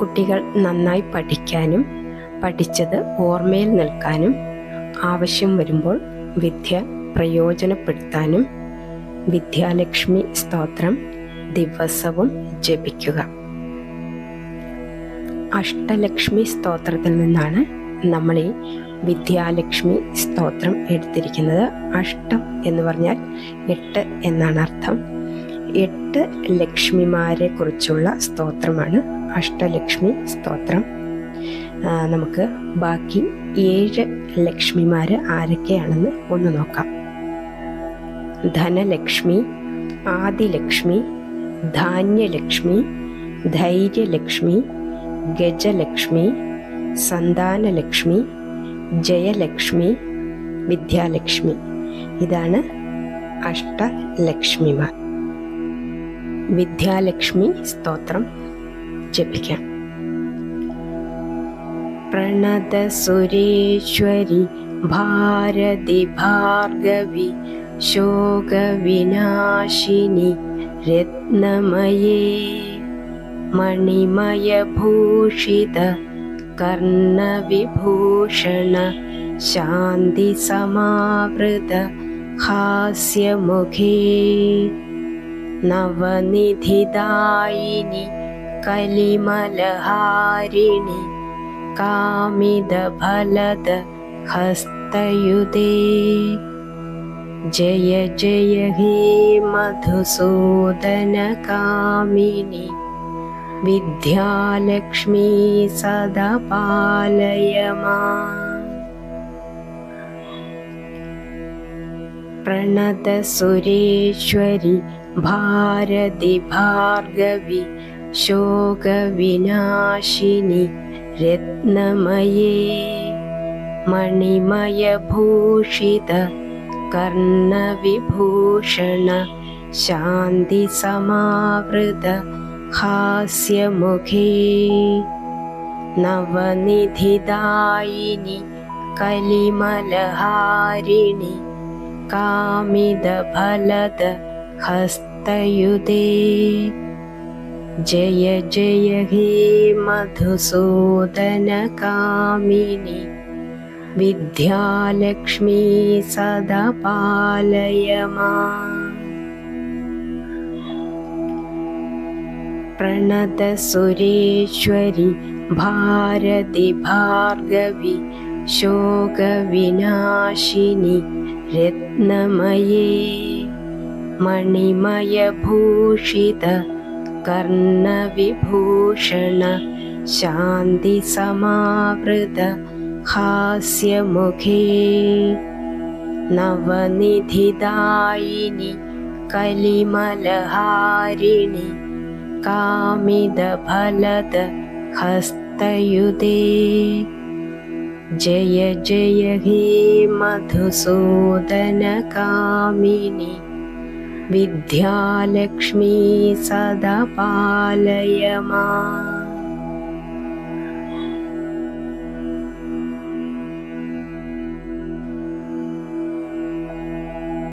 കുട്ടികൾ നന്നായി പഠിക്കാനും പഠിച്ചത് ഓർമ്മയിൽ നിൽക്കാനും ആവശ്യം വരുമ്പോൾ വിദ്യ പ്രയോജനപ്പെടുത്താനും വിദ്യാലക്ഷ്മി സ്തോത്രം ദിവസവും ജപിക്കുക. അഷ്ടലക്ഷ്മി സ്തോത്രത്തിൽ നിന്നാണ് നമ്മൾ ഈ വിദ്യാലക്ഷ്മി സ്തോത്രം എടുത്തിരിക്കുന്നത്. അഷ്ടം എന്ന് പറഞ്ഞാൽ എട്ട് എന്നാണ് അർത്ഥം. എട്ട് ലക്ഷ്മിമാരെ കുറിച്ചുള്ള സ്തോത്രമാണ്. അഷ്ടലക്ഷ്മി സ്തോത്രം. നമുക്ക് ബാക്കി ഏഴ് ലക്ഷ്മിമാര് ആരൊക്കെയാണെന്ന് ഒന്ന് നോക്കാം. ധനലക്ഷ്മി ആദിലക്ഷ്മി ധാന്യലക്ഷ്മി ധൈര്യലക്ഷ്മി ഗജലക്ഷ്മി സന്താനലക്ഷ്മി ജയലക്ഷ്മി വിദ്യാലക്ഷ്മി. ഇതാണ് അഷ്ടലക്ഷ്മിമാർ. വിദ്യാലക്ഷ്മി സ്തോത്രം ജപിക്കാം പ്രണത സുരേശ്വരി ഭാരതി ഭാർഗവി ശോകവിനാശിനി രത്നമയേ മണിമയഭൂഷിത കർണവിഭൂഷണ ശാന്തി नवनिधिदायिनि कलिमलहारिणि कामिदफलद हस्तयुदे जय जय हे मधुसूदनकामिनि विद्यालक्ष्मी सदा पालय मा प्रणतसुरेश्वरि भारति भार्गवि शोकविनाशिनि रत्नमये मणिमयभूषित कर्णविभूषण शान्तिसमावृत हास्यमुखे नवनिधिदायिनि कलिमलहारिणि कामिदफलद हस्तयुदे जय जय हे मधुसूदनकामिनि। विद्यालक्ष्मी सदा पालय मा। प्रणतसुरेश्वरि भारति भार्गवि शोकविनाशिनि। रत्नमये मणिमयभूषित कर्णविभूषण शान्तिसमावृत हास्यमुखे नवनिधिदायिनि कलिमलहारिणि कामिदफलद हस्तयुदे जय जय हे मधुसूदनकामिनि। विद्यालक्ष्मी सदा पालय मा